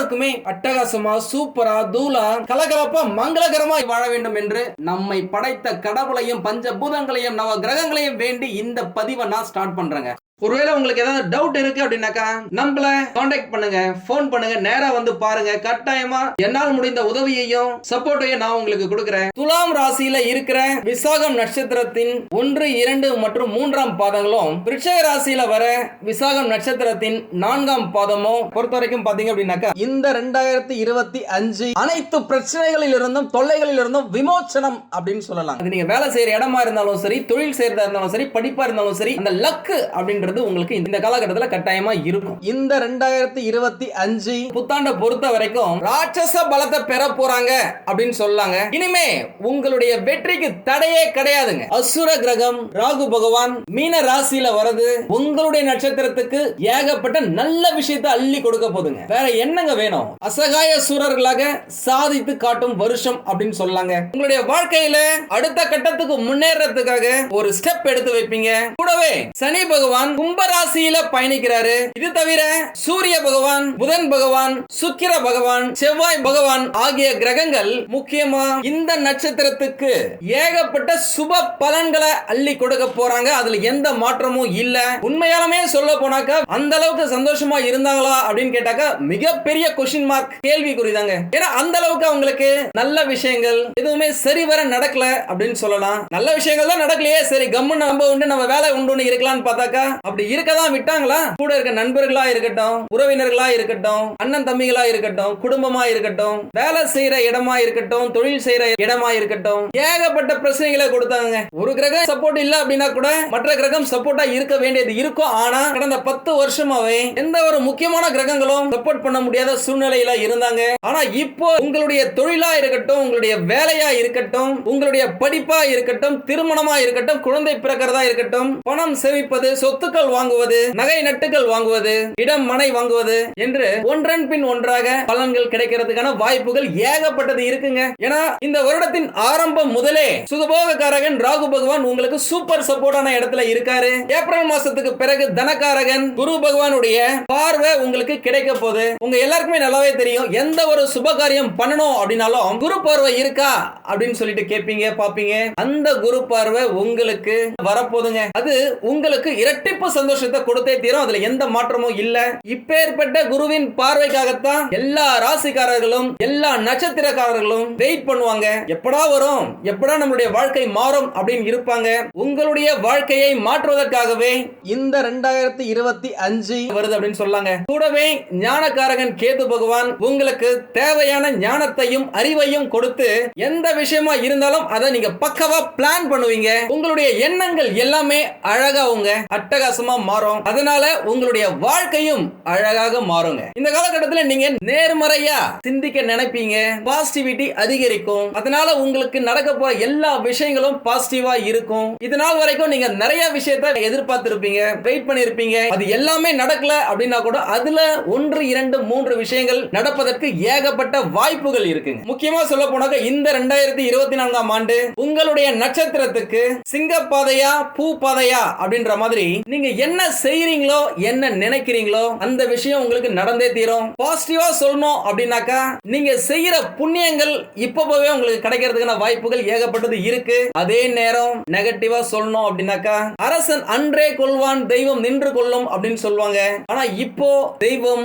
எல்லாருக்குமே அட்டகாசமா சூப்பரா தூளா கலகலப்பா மங்களகரமா வாழ வேண்டும் என்று நம்மை படைத்த கடவுளையும் பஞ்சபூதங்களையும் நவ கிரகங்களையும் வேண்டி இந்த பதிவை நான் ஸ்டார்ட் பண்றேங்க. ஒருவேளை உங்களுக்கு ஏதாவது டவுட் இருக்கு அப்படின்னாக்கா நம்மள காண்டாக்ட் பண்ணுங்க ஃபோன் பண்ணுங்க நேரா வந்து பாருங்க. கட்டாயமா என்னால் முடிந்த உதவியையும் சப்போர்ட்டையும் நான் உங்களுக்கு கொடுக்குறேன். துலாம் ராசியில இருக்கிற விசாகம் நட்சத்திரத்தின் ஒன்று இரண்டு மற்றும் மூன்றாம் பாதங்களும் விருட்சக ராசியில வர விசாகம் நட்சத்திரத்தின் நான்காம் பாதமும் பொறுத்த வரைக்கும் பாத்தீங்க அப்படின்னாக்கா இந்த ரெண்டாயிரத்தி இருபத்தி அஞ்சு அனைத்து பிரச்சனைகளில் இருந்தும் தொல்லைகளில் இருந்தும் விமோச்சனம் அப்படின்னு சொல்லலாம். நீங்க வேலை செய்யற இடமா இருந்தாலும் சரி தொழில் செய்யறதா இருந்தாலும் சரி படிப்பா இருந்தாலும் சரி அந்த லக்கு அப்படின்ற அப்படின்றது உங்களுக்கு இந்த காலகட்டத்தில் கட்டாயமா இருக்கும். இந்த ரெண்டாயிரத்தி இருபத்தி அஞ்சு புத்தாண்டை பொறுத்த வரைக்கும் ராட்சச பலத்தை பெற போறாங்க அப்படின்னு சொல்லாங்க. இனிமே உங்களுடைய வெற்றிக்கு தடையே கிடையாதுங்க. அசுர கிரகம் ராகு பகவான் மீன ராசியில வரது உங்களுடைய நட்சத்திரத்துக்கு ஏகப்பட்ட நல்ல விஷயத்தை அள்ளி கொடுக்க போதுங்க. வேற என்னங்க வேணும்? அசகாய சூரர்களாக சாதித்து காட்டும் வருஷம் அப்படின்னு சொல்லாங்க. உங்களுடைய வாழ்க்கையில அடுத்த கட்டத்துக்கு முன்னேறதுக்காக ஒரு ஸ்டெப் எடுத்து வைப்பீங்க. கூடவே சனி பகவான் கும்பராசியில பயணிக்கிறாரு. இது தவிர சூரிய பகவான் புதன் பகவான் சுக்கிர பகவான் செவ்வாய் பகவான் ஆகிய கிரகங்கள் முக்கியமா இந்த நட்சத்திரத்துக்கு ஏகப்பட்ட சுப பலன்களை அள்ளி கொடுக்க போறாங்க. அதுல எந்த மாற்றமும் இல்ல. உண்மையாலுமே சொல்ல போனாக்கா அந்த அளவுக்கு சந்தோஷமா இருந்தாங்களா அப்படின்னு கேட்டாக்கா மிகப்பெரிய கொஸ்டின் மார்க் கேள்வி குறிதாங்க ஏன்னா அந்த அளவுக்கு அவங்களுக்கு நல்ல விஷயங்கள் எதுவுமே சரிவர நடக்கல அப்படின்னு சொல்லலாம். நல்ல விஷயங்கள் தான் நடக்கலையே. சரி கம்முன்னு நம்ம உண்டு நம்ம வேலை உண்டுன்னு இருக்கலாம்னு பார்த்தாக்கா அப்படி இருக்கதான் விட்டாங்களா? கூட இருக்க நண்பர்களா இருக்கட்டும் உறவினர்களா இருக்கட்டும் அண்ணன் தம்பிகளா இருக்கட்டும் குடும்பமா இருக்கட்டும் வேலை செய்யற இடமா இருக்கட்டும் தொழில் செய்யற இடமா இருக்கட்டும் ஏகப்பட்ட பிரச்சனைகளை கொடுத்தாங்க ஒரு கிரகம் சப்போர்ட் இல்ல அப்படின்னா கூட மற்ற கிரகம் சப்போர்ட்டா இருக்க வேண்டியது இருக்கும். ஆனா கடந்த பத்து வருஷமாவே எந்த ஒரு முக்கியமான கிரகங்களும் சப்போர்ட் பண்ண முடியாத சூழ்நிலையில இருந்தாங்க. ஆனா இப்போ உங்களுடைய தொழிலா இருக்கட்டும் உங்களுடைய வேலையா இருக்கட்டும் உங்களுடைய படிப்பா இருக்கட்டும் திருமணமா இருக்கட்டும் குழந்தை பிறக்கிறதா இருக்கட்டும் பணம் சேமிப்பது சொத்துக்கள் வாங்குவது நகை நட்டுகள் வாங்குவது இடம் மனை வாங்குவது என்று ஒன்றன் பின் ஒன்றாக பலன்கள் கிடைக்கிறதுக்கான வாய்ப்புகள் ஏகப்பட்டது இருக்குங்க. ஏன்னா இந்த வருடத்தின் ஆரம்பம் முதலே சுகபோகக்காரகன் ராகு பகவான் உங்களுக்கு சூப்பர் சப்போர்ட்டான இடத்துல இருக்காரு. ஏப்ரல் மாசத்துக்கு பிறகு தனகாரகன் குரு பகவானுடைய பார்வை உங்களுக்கு கிடைக்க போகுது. உங்க எல்லாருக்குமே நல்லாவே தெரியும். எந்த ஒரு சுப காரியம் பண்ணணும் அப்படின்னாலும் குரு பார்வை இருக்கா அப்படின்னு சொல்லிட்டு கேட்பீங்க பாப்பீங்க அந்த குரு பார்வை உங்களுக்கு வரப்போதுங்க அது உங்களுக்கு இரட்டி இரட்டிப்பு சந்தோஷத்தை கொடுத்தே தீரும் அதுல எந்த மாற்றமும் இல்ல. இப்பேற்பட்ட குருவின் பார்வைக்காகத்தான் எல்லா ராசிக்காரர்களும் எல்லா நட்சத்திரக்காரர்களும் வெயிட் பண்ணுவாங்க. எப்படா வரும்? எப்படா நம்மளுடைய வாழ்க்கை மாறும் அப்படின்னு இருப்பாங்க. உங்களுடைய வாழ்க்கையை மாற்றுவதற்காகவே இந்த ரெண்டாயிரத்தி இருபத்தி அஞ்சு வருது அப்படின்னு சொல்லாங்க. கூடவே ஞானக்காரகன் கேது பகவான் உங்களுக்கு தேவையான ஞானத்தையும் அறிவையும் கொடுத்து எந்த விஷயமா இருந்தாலும் அதை நீங்க பக்கவா பிளான் பண்ணுவீங்க. உங்களுடைய எண்ணங்கள் எல்லாமே அழகா உங்க அட்டகா வித்தியாசமா மாறும். அதனால உங்களுடைய வாழ்க்கையும் அழகாக மாறுங்க. இந்த காலகட்டத்தில் நீங்க நேர்மறையா சிந்திக்க நினைப்பீங்க. பாசிட்டிவிட்டி அதிகரிக்கும். அதனால உங்களுக்கு நடக்க போற எல்லா விஷயங்களும் பாசிட்டிவா இருக்கும். இதனால் வரைக்கும் நீங்க நிறைய விஷயத்த எதிர்பார்த்திருப்பீங்க. வெயிட் பண்ணிருப்பீங்க. அது எல்லாமே நடக்கல அப்படின்னா கூட அதுல ஒன்று இரண்டு மூன்று விஷயங்கள் நடப்பதற்கு ஏகப்பட்ட வாய்ப்புகள் இருக்குங்க. முக்கியமா சொல்ல போனாக்க இந்த ரெண்டாயிரத்தி இருபத்தி நான்காம் ஆண்டு உங்களுடைய நட்சத்திரத்துக்கு சிங்கப்பாதையா பூ பாதையா அப்படின்ற மாதிரி நீங்க என்ன செய்யறீங்களோ என்ன நினைக்கிறீங்களோ அந்த விஷயம் உங்களுக்கு நடந்தே தீரும். பாசிட்டிவா சொல்லணும் அப்படின்னாக்கா நீங்க செய்யற புண்ணியங்கள் இப்பவே உங்களுக்கு கிடைக்கிறதுக்கான வாய்ப்புகள் ஏகப்பட்டது இருக்கு. அதே நேரம் நெகட்டிவா சொல்லணும் அப்படின்னாக்கா அரசன் அன்றே கொள்வான் தெய்வம் நின்று கொள்ளும் அப்படின்னு சொல்லுவாங்க. ஆனா இப்போ தெய்வம்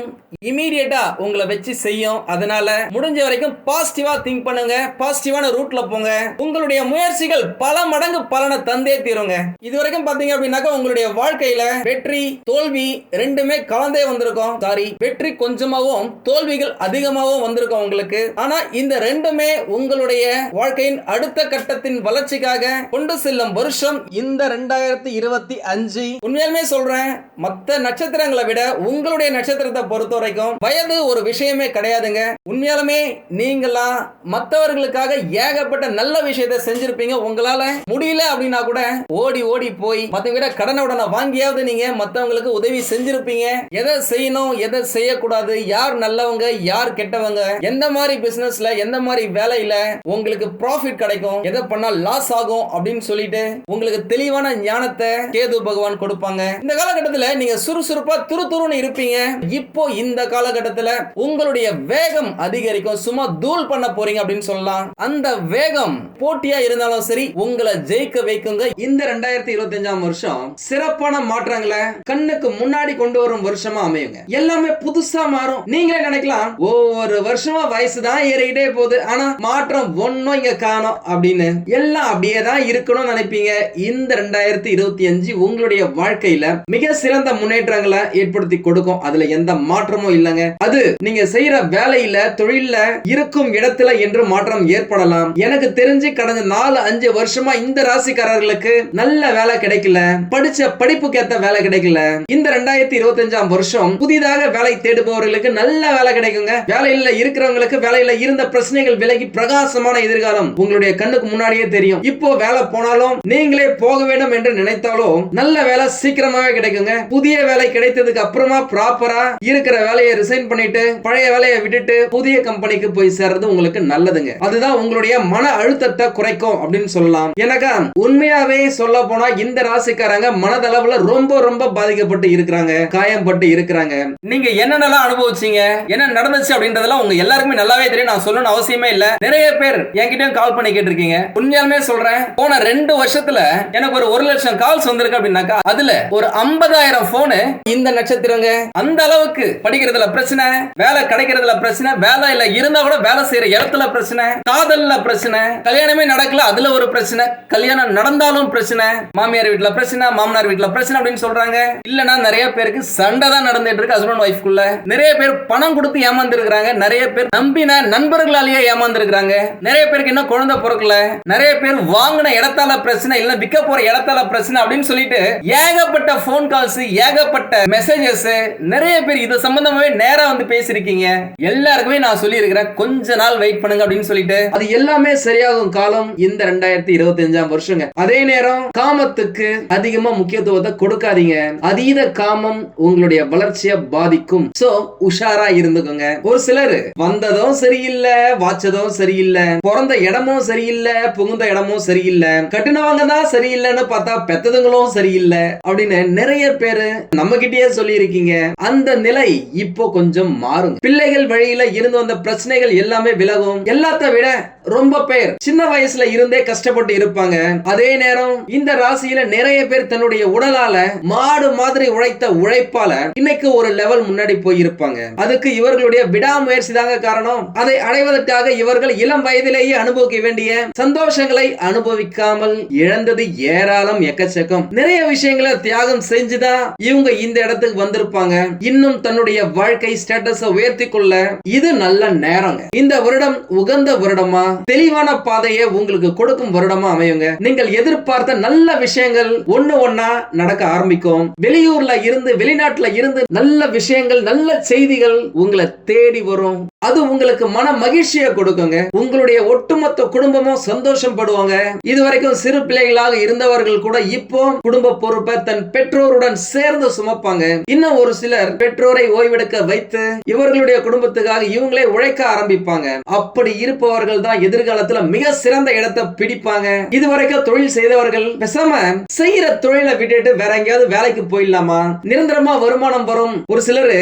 இமீடியட்டா உங்களை வச்சு செய்யும். அதனால முடிஞ்ச வரைக்கும் பாசிட்டிவா திங்க் பண்ணுங்க. பாசிட்டிவான ரூட்ல போங்க. உங்களுடைய முயற்சிகள் பல மடங்கு பலனை தந்தே தீருங்க. இது வரைக்கும் பாத்தீங்க அப்படின்னாக்கா உங்களுடைய வாழ்க்கை வாழ்க்கையில வெற்றி தோல்வி ரெண்டுமே கலந்தே வந்திருக்கும். சாரி வெற்றி கொஞ்சமாவும் தோல்விகள் அதிகமாகவும் வந்திருக்கும் உங்களுக்கு. ஆனா இந்த ரெண்டுமே உங்களுடைய வாழ்க்கையின் அடுத்த கட்டத்தின் வளர்ச்சிக்காக கொண்டு செல்லும் வருஷம் இந்த ரெண்டாயிரத்தி இருபத்தி அஞ்சு. உண்மையாலுமே சொல்றேன் மத்த நட்சத்திரங்களை விட உங்களுடைய நட்சத்திரத்தை பொறுத்த வரைக்கும் வயது ஒரு விஷயமே கிடையாதுங்க. உண்மையாலுமே நீங்களா மற்றவர்களுக்காக ஏகப்பட்ட நல்ல விஷயத்தை செஞ்சிருப்பீங்க. உங்களால முடியல அப்படின்னா கூட ஓடி ஓடி போய் மத்தவங்க விட கடனை உடனே வாங்கியாவது நீங்க மத்தவங்களுக்கு உதவி செஞ்சிருப்பீங்க. எதை செய்யணும் எதை செய்யக்கூடாது யார் நல்லவங்க யார் கெட்டவங்க எந்த மாதிரி பிசினஸ்ல எந்த மாதிரி வேலையில உங்களுக்கு ப்ராஃபிட் கிடைக்கும் எதை பண்ணா லாஸ் ஆகும் அப்படின்னு சொல்லிட்டு உங்களுக்கு தெளிவான ஞானத்தை கேது பகவான் கொடுப்பாங்க. இந்த காலகட்டத்துல நீங்க சுறுசுறுப்பா துரு துருன்னு இருப்பீங்க. இப்போ இந்த காலகட்டத்துல உங்களுடைய வேகம் அதிகரிக்கும். சும்மா தூள் பண்ண போறீங்க அப்படின்னு சொல்லலாம். அந்த வேகம் போட்டியா இருந்தாலும் சரி உங்களை ஜெயிக்க வைக்குங்க. இந்த ரெண்டாயிரத்தி இருபத்தி அஞ்சாம் வருஷம் சிறப்பான மாற்றங்களை கண்ணுக்கு முன்னாடி கொண்டு வரும் வருஷமா அமையுங்க. எல்லாமே புதுசா மாறும். நீங்களே நினைக்கலாம் ஒவ்வொரு வருஷமா வயசு தான் ஏறிக்கிட்டே போகுது. ஆனா மாற்றம் ஒன்னும் இங்க காணும் அப்படின்னு. எல்லாம் அப்படியே தான் இருக்கணும்னு நினைப்பீங்க. இந்த ரெண்டாயிரத்தி இருபத்தி அஞ்சு உங்களுடைய வாழ்க்கையில மிக சிறந்த முன்னேற்றங்களை ஏற்படுத்தி கொடுக்கும். அதுல எந்த மாற்றமும் இல்லைங்க. அது நீங்க செய்யற வேலையில தொழில்ல இருக்கும் இடத்துல என்று மாற்றம் ஏற்படலாம். எனக்கு தெரிஞ்சு கடந்த நாலு அஞ்சு வருஷமா இந்த ராசிக்காரர்களுக்கு நல்ல வேலை கிடைக்கல. படிச்ச படிப்புக்கு ஏத்த வேலை கிடைக்கல. இந்த ரெண்டாயிரத்தி இருபத்தி அஞ்சாம் வருஷம் புதிதாக வேலை தேடுபவர்களுக்கு நல்ல வேலை கிடைக்குங்க. வேலையில இருக்கிறவங்களுக்கு வேலையில இருந்த பிரச்சனைகள் விலகி பிரகாசமான எதிர்காலம் உங்களுடைய கண்ணுக்கு முன்னாடியே தெரியும். இப்போ வேலை போனாலும் நீங்களே போக வேண்டும் என்று நினைத்தாலும் நல்ல வேலை சீக்கிரமாவே கிடைக்குங்க. புதிய வேலை கிடைத்ததுக்கு அப்புறமா ப்ராப்பரா இருக்கிற வேலையை ரிசைன் பண்ணிட்டு பழைய வேலையை விட்டுட்டு புதிய கம்பெனிக்கு போய் சேர்றது உங்களுக்கு நல்லதுங்க. அதுதான் உங்களுடைய மன அழுத்தத்தை குறைக்கும் அப்படின்னு சொல்லலாம். எனக்கா உண்மையாவே சொல்ல போனா இந்த ராசிக்காரங்க மனதளவுல ரொம்ப ரொம்ப பாதிக்கப்பட்டு இருக்கிறாங்க காயம்பட்டு இருக்கிறாங்க. நீங்க என்னென்னலாம் அனுபவிச்சீங்க? என்ன நடந்துச்சு அப்படின்றதெல்லாம் உங்க எல்லாருக்குமே நல்லாவே தெரியும். நான் சொல்லணும்னு அவசியமே இல்ல. நிறைய பேர் என்கிட்டயும் கால் பண்ணி கேட்டிருக்கீங்க. உண்மையாலுமே சொல்றேன் போன ரெண்டு வருஷத்துல எனக்கு ஒரு ஒரு லட்சம் கால்ஸ் வந்திருக்கு அப்படின்னாக்கா அதுல ஒரு ஐம்பதாயிரம் போனு இந்த நட்சத்திரங்க. அந்த அளவுக்கு படிக்கிறதுல பிரச்சனை வேலை கிடைக்கிறதுல பிரச்சனை வேலை இல்ல இருந்தா கூட வேலை செய்யற இடத்துல பிரச்சனை காதல்ல பிரச்சனை கல்யாணமே நடக்கல அதுல ஒரு பிரச்சனை கல்யாணம் நடந்தாலும் பிரச்சனை மாமியார் வீட்டுல பிரச்சனை மாமனார் வீட்டுல பிரச்சனை அப்படின்னு சொல்றாங்க. இல்லனா நிறைய பேருக்கு சண்டை தான் நடந்துட்டு இருக்கு ஹஸ்பண்ட் ஒய்ஃப்குள்ள நிறைய பேர் பணம் கொடுத்து ஏமாந்துருக்காங்க நிறைய பேர் நம்பின நண்பர்களாலேயே ஏமாந்துருக்காங்க நிறைய பேருக்கு இன்னும் குழந்தை பிறக்கல. நிறைய பேர் வாங்கின இடத்தால பிரச்சனை இல்ல விற்க போற இடத்தால பிரச்சனை அப்படின்னு சொல்லிட்டு ஏகப்பட்ட போன் கால்ஸ் ஏகப்பட்ட மெசேஜஸ் நிறைய பேர் இது சம்பந்தமாவே நேரா வந்து பேசிருக்கீங்க எல்லாருக்குமே நான் சொல்லி இருக்கிறேன் கொஞ்ச நாள் வெயிட் பண்ணுங்க அப்படின்னு சொல்லிட்டு. அது எல்லாமே சரியாகும் காலம் இந்த ரெண்டாயிரத்தி இருபத்தி அஞ்சாம் வருஷங்க. அதே நேரம் காமத்துக்கு அதிகமா முக்கியத்துவத்தை கொடுக்காதீங்க. அதீத காமம் உங்களுடைய வளர்ச்சியை பாதிக்கும். சோ உஷாரா இருந்துக்கோங்க. ஒரு சிலர் வந்ததும் சரியில்லை வாச்சதும் சரியில்லை பிறந்த இடமும் சரியில்லை புகுந்த இடமும் சரியில்லை கட்டுனவங்க தான் சரியில்லைன்னு பார்த்தா பெத்ததுங்களும் சரியில்லை அப்படின்னு நிறைய பேரு நம்ம கிட்டயே சொல்லி இருக்கீங்க அந்த நிலை இப்போ கொஞ்சம் மாறும். பிள்ளைகள் வழியில இருந்து வந்த பிரச்சனைகள் எல்லாமே விலகும். எல்லாத்த விட ரொம்ப பேர். சின்ன வயசுல இருந்தே கஷ்டப்பட்டு இருப்பாங்க. அதே நேரம் இந்த ராசியில நிறைய பேர் தன்னுடைய உடலால மாடு மாதிரி உழைத்த உழைப்பால இன்னைக்கு ஒரு லெவல் முன்னாடி போயிருப்பாங்க. அதுக்கு இவர்களுடைய விடாமுயற்சி தாங்க காரணம். அதை அடைவதற்காக இவர்கள் இளம் வயதிலேயே அனுபவிக்க வேண்டிய சந்தோஷங்களை அனுபவிக்காமல் இழந்தது ஏராளம் எக்கச்சக்கம். நிறைய விஷயங்களை தியாகம் செஞ்சுதான் இவங்க இந்த இடத்துக்கு வந்திருப்பாங்க. இன்னும் தன்னுடைய வாழ்க்கை ஸ்டேட்டஸ உயர்த்தி கொள்ள இது நல்ல நேரங்க. இந்த வருடம் உகந்த வருடமா தெளிவான பாதையை உங்களுக்கு கொடுக்கும் வருடமா அமையுங்க. நீங்கள் எதிர்பார்த்த நல்ல விஷயங்கள் ஒண்ணு ஒண்ணா நடக்க ஆரம்பிக்கும். வெளியூர்ல இருந்து வெளிநாட்டுல இருந்து நல்ல விஷயங்கள் நல்ல செய்திகள் உங்களை தேடி வரும். அது உங்களுக்கு மன மகிழ்ச்சியை கொடுக்குங்க. உங்களுடைய ஒட்டுமொத்த குடும்பமும் சந்தோஷம் படுவாங்க இதுவரைக்கும் சிறு பிள்ளைகளாக இருந்தவர்கள் கூட இப்போ குடும்ப பொறுப்பை தன் பெற்றோருடன் சேர்ந்து சுமப்பாங்க. இன்னும் ஒரு சிலர் பெற்றோரை ஓய்வெடுக்க வைத்து இவர்களுடைய குடும்பத்துக்காக இவங்களே உழைக்க ஆரம்பிப்பாங்க. அப்படி இருப்பவர்கள் தான் எதிர்காலத்துல மிக சிறந்த இடத்தை பிடிப்பாங்க. இதுவரைக்கும் தொழில் செய்தவர்கள் பேசாம செய்யற தொழிலை விட்டுட்டு வேற எங்கேயாவது வேலைக்கு போயிடலாமா? நிரந்தரமா வருமானம் வரும் ஒரு சிலர்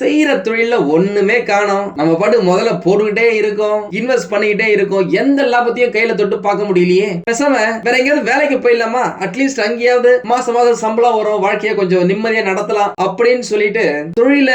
செய்யற தொழில ஒண்ணுமே காணும். நம்ம பாட்டு முதல்ல போட்டுக்கிட்டே இருக்கும் இன்வெஸ்ட் பண்ணிக்கிட்டே இருக்கும். எந்த லாபத்தையும் கையில தொட்டு பார்க்க முடியலையே. பேசாம வேற எங்கேயாவது வேலைக்கு போயிடலாமா? அட்லீஸ்ட் அங்கேயாவது மாசம் மாசம் சம்பளம் வரும் வாழ்க்கையை கொஞ்சம் நிம்மதியா நடத்தலாம் அப்படின்னு சொல்லிட்டு தொழில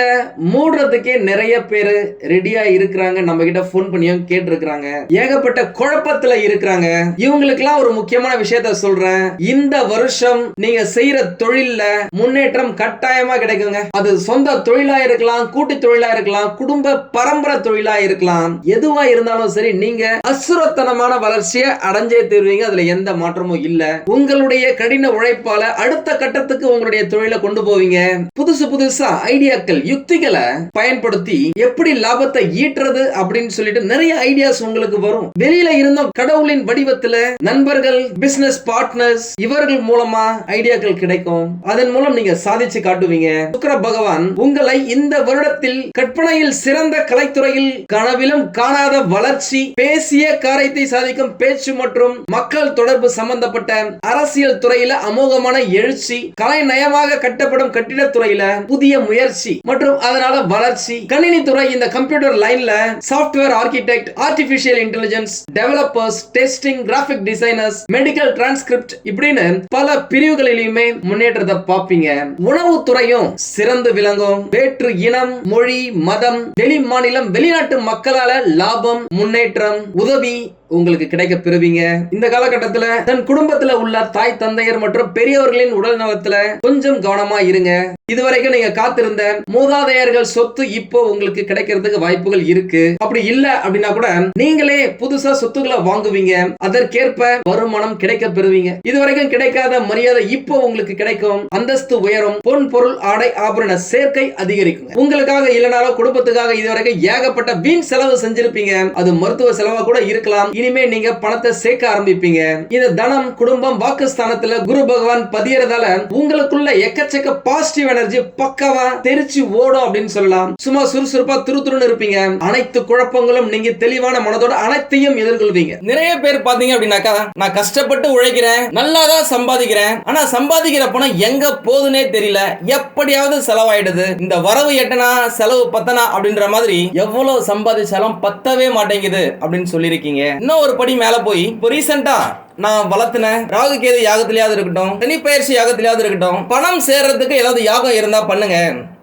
மூடுறதுக்கே நிறைய பேரு ரெடியா இருக்கிறாங்க. நம்ம கிட்ட போன் பண்ணியும் கேட்டிருக்கிறாங்க. ஏகப்பட்ட குழப்பத்துல இருக்கிறாங்க. இவங்களுக்கெல்லாம் ஒரு முக்கியமான விஷயத்த சொல்றேன். இந்த வருஷம் நீங்க செய்யற தொழில்ல முன்னேற்றம் கட்டாயமா கிடைக்குங்க. அது சொந்த தொழிலா இருக்கலாம் கூட்டு தொழிலா இருக்கலாம் குடும்ப பரம்பரை தொழிலா இருக்கலாம். எதுவா இருந்தாலும் சரி நீங்க அசுரத்தனமான வளர்ச்சியை அடைஞ்சே தருவீங்க. அதுல எந்த மாற்றமும் இல்ல. உங்களுடைய கடின உழைப்பால அடுத்த கட்டத்துக்கு உங்களுடைய தொழிலை கொண்டு போவீங்க. புதுசு புதுசா ஐடியாக்கள் யுக்திகளை பயன்படுத்தி எப்படி லாபத்தை ஈட்டுறது அப்படின்னு சொல்லிட்டு நிறைய ஐடியாஸ் உங்களுக்கு வரும். வெளியில இருந்தும் கடவுளின் வடிவத்துல நண்பர்கள் பிசினஸ் பார்ட்னர்ஸ் இவர்கள் மூலமா ஐடியாக்கள் கிடைக்கும். அதன் மூலம் நீங்க சாதிச்சு காட்டுவீங்க. சுக்கர பகவான் உங்களை இந்த வருடத்தில் கற்பனையில் சிறந்த துறையில் கனவிலும் காணாத வளர்ச்சி பேசிய காரியத்தை சாதிக்கும் பேச்சு மற்றும் மக்கள் தொடர்பு சம்பந்தப்பட்ட அரசியல் துறையில அமோகமான எழுச்சி கலை நயமாக கட்டப்படும் கட்டிட துறையில புதிய முயற்சி மற்றும் அதனால வளர்ச்சி. கணினி துறை இந்த கம்ப்யூட்டர் லைன்ல software architect artificial intelligence developers testing graphic designers medical transcript இப்படின்னு பல பிரிவுகளிலுமே முன்னேற்றத்தை பார்ப்பீங்க. உணவு துறையும் சிறந்து விளங்கும். வேற்று இனம் மொழி மதம் வெளி மாநிலம் வெளிநாட்டு மக்களால லாபம் முன்னேற்றம் உதவி உங்களுக்கு கிடைக்க பெறுவீங்க. இந்த காலகட்டத்துல தன் குடும்பத்துல உள்ள தாய் தந்தையர் மற்றும் பெரியவர்களின் உடல் நலத்துல கொஞ்சம் கவனமா இருங்க. இதுவரைக்கும் நீங்க காத்திருந்த மூதாதையர்கள் சொத்து இப்போ உங்களுக்கு கிடைக்கிறதுக்கு வாய்ப்புகள் இருக்கு. அப்படி இல்ல அப்படின்னா கூட நீங்களே புதுசா சொத்துக்களை வாங்குவீங்க. அதற்கேற்ப வருமானம் கிடைக்க பெறுவீங்க. இதுவரைக்கும் கிடைக்காத மரியாதை இப்போ உங்களுக்கு கிடைக்கும். அந்தஸ்து உயரும். பொன் பொருள் ஆடை ஆபரண சேர்க்கை அதிகரிக்கும் உங்களுக்காக இல்லைனாலும் குடும்பத்துக்காக இதுவரைக்கும் ஏகப்பட்ட வீண் செலவு செஞ்சிருப்பீங்க. அது மருத்துவ செலவா கூட இருக்கலாம். இனிமே நீங்க பணத்தை சேர்க்க ஆரம்பிப்பீங்க. இந்த தனம் குடும்பம் வாக்குஸ்தானத்துல குரு பகவான் பதியறதால உங்களுக்குள்ள எக்கச்சக்க பாசிட்டிவ் எனர்ஜி பக்கவா தெரிச்சு ஓடும் அப்படின்னு சொல்லலாம். சும்மா சுறுசுறுப்பா துருதுருன்னு இருப்பீங்க. அனைத்து குழப்பங்களும் நீங்க தெளிவான மனதோட அனைத்தையும் எதிர்கொள்வீங்க. நிறைய பேர் பாத்தீங்க அப்படின்னாக்கா நான் கஷ்டப்பட்டு உழைக்கிறேன் நல்லா தான் சம்பாதிக்கிறேன். ஆனா சம்பாதிக்கிற பணம் எங்க போகுதுன்னே தெரியல. எப்படியாவது செலவாயிடுது. இந்த வரவு எட்டனா செலவு பத்தனா அப்படின்ற மாதிரி எவ்வளவு சம்பாதிச்சாலும் பத்தவே மாட்டேங்குது அப்படின்னு சொல்லியிருக்கீங்க. இன்னும் ஒரு படி மேல போய் இப்போ ரீசெண்டாக நான் வளர்த்தின ராகு கேது யாகத்திலேயாவது இருக்கட்டும் சனி பயிற்சி யாகத்திலேயாவது இருக்கட்டும் பணம் சேர்றதுக்கு ஏதாவது யாகம் இருந்தா பண்ணுங்க.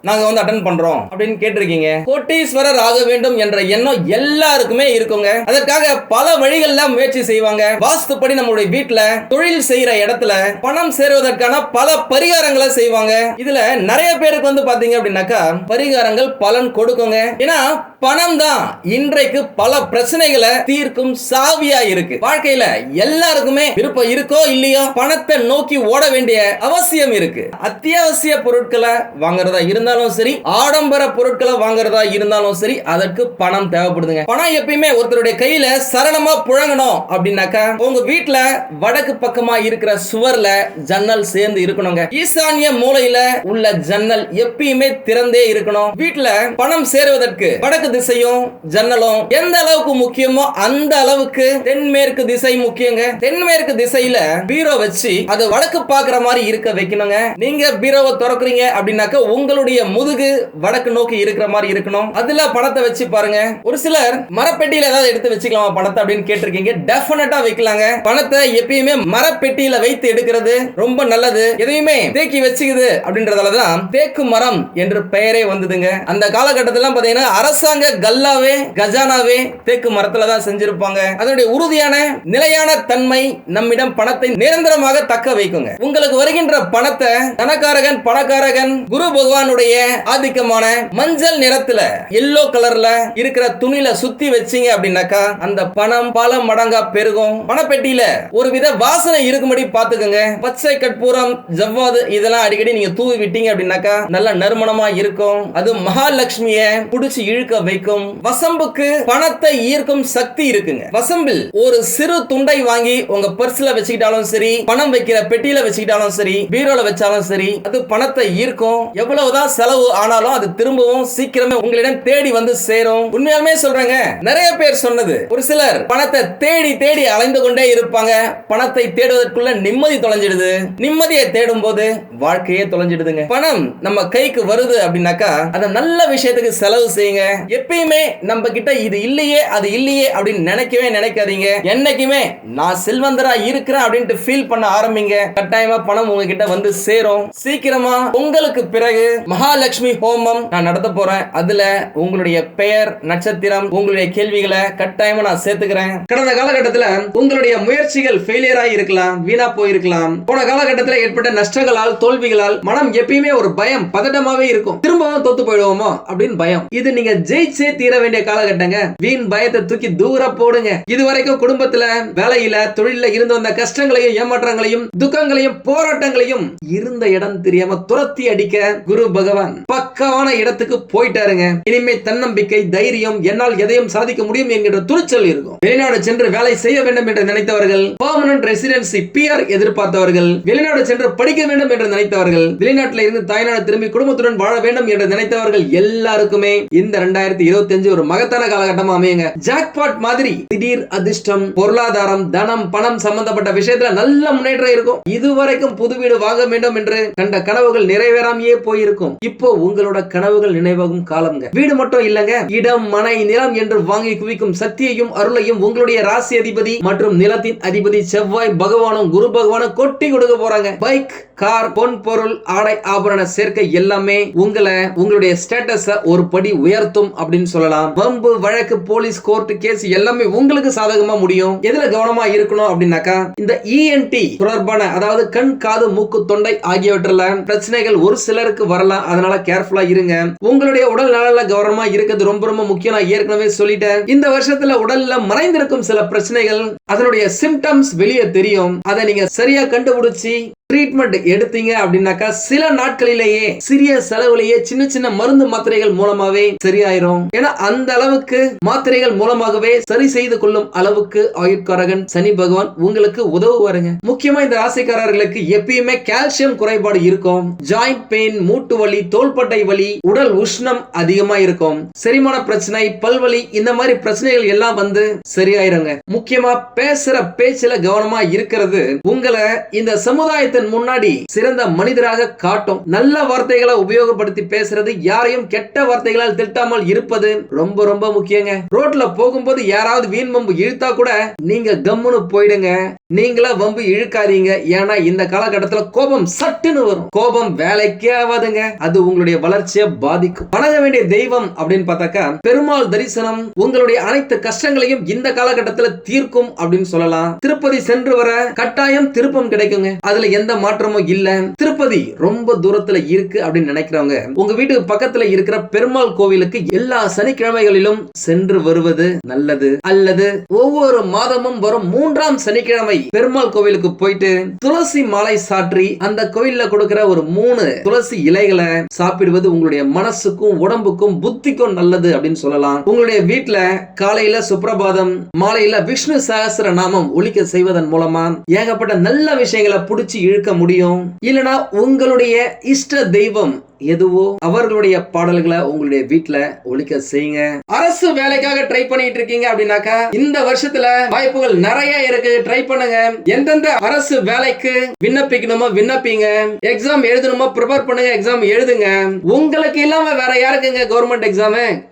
நாங்க வந்து அட்டன் பண்றோம் அப்படின்னு கேட்டிருக்கீங்க. கோட்டீஸ்வரர் ஆக வேண்டும் என்ற எண்ணம் எல்லாருக்குமே இருக்குங்க. அதற்காக பல வழிகள்ல முயற்சி செய்வாங்க. வாஸ்துப்படி நம்மளுடைய வீட்டுல தொழில் செய்யற இடத்துல பணம் சேருவதற்கான பல பரிகாரங்களை செய்வாங்க. இதுல நிறைய பேருக்கு வந்து பாத்தீங்க அப்படின்னாக்கா பரிகாரங்கள் பலன் கொடுக்குங்க. ஏன்னா பணம் தான் இன்றைக்கு பல பிரச்சனைகளை தீர்க்கும் சாவியா இருக்கு. வாழ்க்கையில எல்லாருக்கும் விருப்பம் இருக்கோ இல்லையோ பணத்தை நோக்கி ஓட வேண்டிய அவசியம் இருக்கு. அத்தியாவசிய பொருட்களை வாங்குறதா இருந்தாலும் சரி ஆடம்பர பொருட்களை வாங்குறதா இருந்தாலும் சரி அதற்கு பணம் தேவைப்படுதுங்க. பணம் எப்பயுமே ஒருத்தருடைய கையில சரணமா புழங்கணும் அப்படின்னாக்கா உங்க வீட்டுல வடக்கு பக்கமா இருக்கிற சுவர்ல ஜன்னல் சேர்ந்து இருக்கணுங்க. ஈசானிய மூலையில உள்ள ஜன்னல் எப்பயுமே திறந்தே இருக்கணும். வீட்டுல பணம் சேருவதற்கு வடக்கு திசையும் ஜன்னலும் எந்த அளவுக்கு முக்கியமோ அந்த அளவுக்கு தென்மேற்கு திசை முக்கியங்க. தென்மேற்கு திசையில பீரோ வச்சு அது வடக்கு பாக்குற மாதிரி இருக்க வைக்கணுங்க. நீங்க பீரோவை திறக்குறீங்க அப்படின்னாக்க உங்களுடைய முதுகு வடக்கு நோக்கி இருக்கிற மாதிரி இருக்கணும். அதுல பணத்தை வச்சு பாருங்க. ஒரு சிலர் மரப்பெட்டியில ஏதாவது எடுத்து வச்சுக்கலாமா பணத்தை அப்படின்னு கேட்டிருக்கீங்க. டெஃபினட்டா வைக்கலாங்க. பணத்தை எப்பயுமே மரப்பெட்டியில வைத்து எடுக்கிறது ரொம்ப நல்லது. எதையுமே தேக்கி வச்சுக்குது அப்படின்றதாலதான் தேக்கு மரம் என்று பெயரே வந்ததுங்க. அந்த காலகட்டத்தில் பாத்தீங்கன்னா அரசாங்க கல்லாவே கஜானாவே தேக்கு மரத்துல தான் செஞ்சிருப்பாங்க. அதனுடைய உறுதியான நிலையான தன்மை நம்மிடம் பணத்தை நிரந்தரமாக தக்க வைக்குங்க. உங்களுக்கு வருகின்ற பணத்தை தனக்காரகன் பணக்காரகன் குரு பகவானுடைய ஆதிக்கமான மஞ்சள் நிறத்துல எல்லோ கலர்ல இருக்கிற துணியில சுத்தி வச்சீங்க அப்படின்னாக்கா அந்த பணம் பல மடங்கா பெருகும். பணப்பெட்டியில ஒரு வித வாசனை இருக்கும்படி பாத்துக்கோங்க பச்சை கற்பூரம் ஜவ்வாது இதெல்லாம் அடிக்கடி நீங்க தூவி விட்டீங்க அப்படின்னாக்கா நல்ல நறுமணமா இருக்கும். அது மகாலட்சுமிய புடிச்சு இழுக்க வைக்கும். வசம்புக்கு பணத்தை ஈர்க்கும் சக்தி இருக்குங்க. வசம்பில் ஒரு சிறு துண்டை வாங்கி உங்க பர்ஸ்ல வச்சுக்கிட்டாலும் சரி பணம் வைக்கிற பெட்டியில வச்சுக்கிட்டாலும் சரி பீரோல வச்சாலும் சரி அது பணத்தை ஈர்க்கும். எவ்வளவுதான் செலவு ஆனாலும் அது திரும்பவும் சீக்கிரமே உங்களிடம் தேடி வந்து சேரும். உண்மையாலுமே சொல்றேங்க நிறைய பேர் சொன்னது. ஒரு சிலர் பணத்தை தேடி தேடி அலைந்து கொண்டே இருப்பாங்க. பணத்தை தேடுவதற்குள்ள நிம்மதி தொலைஞ்சிடுது. நிம்மதியை தேடும் போது வாழ்க்கையே தொலைஞ்சிடுதுங்க. பணம் நம்ம கைக்கு வருது அப்படின்னாக்கா அதை நல்ல விஷயத்துக்கு செலவு செய்யுங்க. எப்பயுமே நம்ம கிட்ட இது இல்லையே அது இல்லையே அப்படின்னு நினைக்கவே நினைக்காதீங்க. என்னைக்குமே நான் செல்வ செல்வந்தரா இருக்கிறேன் அப்படின்ட்டு ஃபீல் பண்ண ஆரம்பிங்க. கட்டாயமா பணம் உங்ககிட்ட வந்து சேரும். சீக்கிரமா உங்களுக்கு பிறகு மகாலட்சுமி ஹோமம் நான் நடத்த போறேன். அதுல உங்களுடைய பெயர் நட்சத்திரம் உங்களுடைய கேள்விகளை கட்டாயமா நான் சேர்த்துக்கிறேன். கடந்த காலகட்டத்தில் உங்களுடைய முயற்சிகள் ஃபெயிலியர் ஆகி இருக்கலாம் வீணா போயிருக்கலாம். போன காலகட்டத்தில் ஏற்பட்ட நஷ்டங்களால் தோல்விகளால் மனம் எப்பயுமே ஒரு பயம் பதட்டமாவே இருக்கும். திரும்பவும் தோத்து போயிடுவோமோ அப்படின்னு பயம். இது நீங்க ஜெயிச்சே தீர வேண்டிய காலகட்டங்க. வீண் பயத்தை தூக்கி தூர போடுங்க. இது வரைக்கும் குடும்பத்துல வேலையில தொழில இருந்து வந்த கஷ்டங்களையும் ஏமாற்றங்களையும் துக்கங்களையும் போராட்டங்களையும் இருந்த இடம் தெரியாம துரத்தி அடிக்க குரு பகவான் பக்காவான இடத்துக்கு போயிட்டாருங்க. இனிமே தன்னம்பிக்கை தைரியம் என்னால் எதையும் சாதிக்க முடியும் என்கிற துணிச்சல் இருக்கும். வெளிநாடு சென்று வேலை செய்ய வேண்டும் என்று நினைத்தவர்கள் பர்மனன்ட் ரெசிடென்சி பிஆர் எதிர்பார்த்தவர்கள் வெளிநாடு சென்று படிக்க வேண்டும் என்று நினைத்தவர்கள் வெளிநாட்டில் இருந்து தாய்நாடு திரும்பி குடும்பத்துடன் வாழ வேண்டும் என்று நினைத்தவர்கள் எல்லாருக்குமே இந்த ரெண்டாயிரத்தி இருபத்தி ஒரு மகத்தான காலகட்டமா அமையுங்க. ஜாக்பாட் மாதிரி திடீர் அதிர்ஷ்டம் பொருளாதாரம் தனம் பணம் சம்பந்தப்பட்ட விஷயத்துல நல்ல முன்னேற்றம் இருக்கும். இதுவரைக்கும் புது வீடு வாங்க வேண்டும் என்று கண்ட கனவுகள் நிறைவேறாமையே போயிருக்கும். இப்போ உங்களோட கனவுகள் நினைவாகும் காலம்ங்க. வீடு மட்டும் இல்லங்க. இடம் மனை நிலம் என்று வாங்கி குவிக்கும் சக்தியையும் அருளையும் உங்களுடைய ராசி அதிபதி மற்றும் நிலத்தின் அதிபதி செவ்வாய் பகவானும் குரு பகவானும் கொட்டி கொடுக்க போறாங்க. பைக் கார் பொன் பொருள் ஆடை ஆபரண சேர்க்கை எல்லாமே உங்களை உங்களுடைய ஸ்டேட்டஸ ஒரு படி உயர்த்தும் அப்படின்னு சொல்லலாம். வம்பு வழக்கு போலீஸ் கோர்ட் கேஸ் எல்லாமே உங்களுக்கு சாதகமா முடியும். எதுல கவனமா இருக்கணும்? அப்படின்னாக்கா இந்த இஎன்டி தொடர்பான அதாவது கண் காது மூக்கு தொண்டை ஆகியவற்றில் பிரச்சனைகள் ஒரு சிலருக்கு வரலாம். அதனால கேர்ஃபுல்லா இருங்க. உங்களுடைய உடல் நலன்ல கவனமா இருக்கிறது ரொம்ப ரொம்ப முக்கியம். நான் ஏற்கனவே சொல்லிட்டேன். இந்த வருஷத்துல உடல்ல மறைந்திருக்கும் சில பிரச்சனைகள் அதனுடைய சிம்டம்ஸ் வெளியே தெரியும். அதை நீங்க சரியா கண்டுபிடிச்சி ட்ரீட்மெண்ட் எடுத்தீங்க அப்படின்னாக்கா சில நாட்களிலேயே சிறிய செலவுலேயே சின்ன சின்ன மருந்து மாத்திரைகள் மூலமாவே சரியாயிரும். ஏன்னா அந்த அளவுக்கு மாத்திரைகள் மூலமாகவே சரி செய்து கொள்ளும் அளவுக்கு ஆயுட்காரகன் சனி பகவான் உங்களுக்கு உதவுவாருங்க. முக்கியமா இந்த ராசிக்காரர்களுக்கு எப்பயுமே கால்சியம் குறைபாடு இருக்கும். ஜாயிண்ட் பெயின் மூட்டு வலி தோள்பட்டை வலி உடல் உஷ்ணம் அதிகமா இருக்கும். செரிமான பிரச்சனை பல்வலி இந்த மாதிரி பிரச்சனைகள் எல்லாம் வந்து சரியாயிருங்க. முக்கியமா பேசுற பேச்சுல கவனமா இருக்கிறது. உங்களை இந்த சமுதாயத்தின் முன்னாடி சிறந்த மனிதராக காட்டும் நல்ல வார்த்தைகளை உபயோகப்படுத்தி பேசுறது யாரையும் கெட்ட வார்த்தைகளால் திட்டாமல் இருப்பது ரொம்ப ரொம்ப முக்கியங்க. ரோட்ல போகும்போது யாராவது வீண் வம்பு இழுத்தா கூட நீங்க கம்முன்னு போயிடுங்க. நீங்களா வம்பு இழுக்காதீங்க. ஏன்னா இந்த காலகட்டத்துல கோபம் சட்டுன்னு வரும். கோபம் வேலைக்கே ஆகாதுங்க அது உங்களுடைய வளர்ச்சியை பாதிக்கும். வணங்க வேண்டிய தெய்வம் அப்படின்னு பார்த்தாக்கா பெருமாள் தரிசனம் உங்களுடைய அனைத்து கஷ்டங்களையும் இந்த காலகட்டத்துல தீர்க்கும் அப்படின்னு சொல்லலாம். திருப்பதி சென்று வர கட்டாயம் திருப்பம் கிடைக்குங்க. அதுல எந்த எந்த மாற்றமும் இல்ல. திருப்பதி ரொம்ப தூரத்துல இருக்கு அப்படின்னு நினைக்கிறவங்க உங்க வீட்டுக்கு பக்கத்துல இருக்கிற பெருமாள் கோவிலுக்கு எல்லா சனிக்கிழமைகளிலும் சென்று வருவது நல்லது. அல்லது ஒவ்வொரு மாதமும் வரும் மூன்றாம் சனிக்கிழமை பெருமாள் கோவிலுக்கு போயிட்டு துளசி மாலை சாற்றி அந்த கோயில்ல கொடுக்கிற ஒரு மூணு துளசி இலைகளை சாப்பிடுவது உங்களுடைய மனசுக்கும் உடம்புக்கும் புத்திக்கும் நல்லது அப்படின்னு சொல்லலாம். உங்களுடைய வீட்டுல காலையில சுப்பிரபாதம் மாலையில விஷ்ணு சகசர நாமம் ஒழிக்க செய்வதன் மூலமா ஏகப்பட்ட நல்ல விஷயங்களை புடிச்சு இழுக்க முடியும். இல்லனா உங்களுடைய இஷ்ட தெய்வம் எதுவோ அவர்களுடைய பாடல்களை உங்களுடைய வீட்டுல ஒழிக்க செய்யுங்க. அரசு வேலைக்காக ட்ரை பண்ணிட்டு இருக்கீங்க அப்படின்னாக்கா இந்த வருஷத்துல வாய்ப்புகள் நிறைய இருக்கு. ட்ரை பண்ணுங்க. எந்தெந்த அரசு வேலைக்கு விண்ணப்பிக்கணுமோ விண்ணப்பிங்க. எக்ஸாம் எழுதணுமோ ப்ரிப்பேர் பண்ணுங்க எக்ஸாம் எழுதுங்க. உங்களுக்கு இல்லாம வேற யாருக்குங்க கவர்மெண்ட் எக்ஸாம்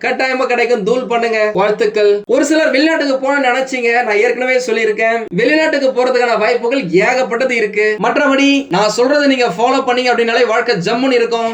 கட்டாயமா கிடைக்கும் தூள் பண்ணுங்க. வாழ்த்துக்கள். ஒரு சிலர் வெளிநாட்டுக்கு போன நினைச்சீங்க. நான் ஏற்கனவே சொல்லியிருக்கேன். வெளிநாட்டுக்கு போறதுக்கான வாய்ப்புகள் ஏகப்பட்டது இருக்கு. மற்றபடி நான் சொல்றதை நீங்க ஃபாலோ பண்ணீங்க அப்படின்னாலே வாழ்க்கை ஜம்முன்னு இருக்கும்.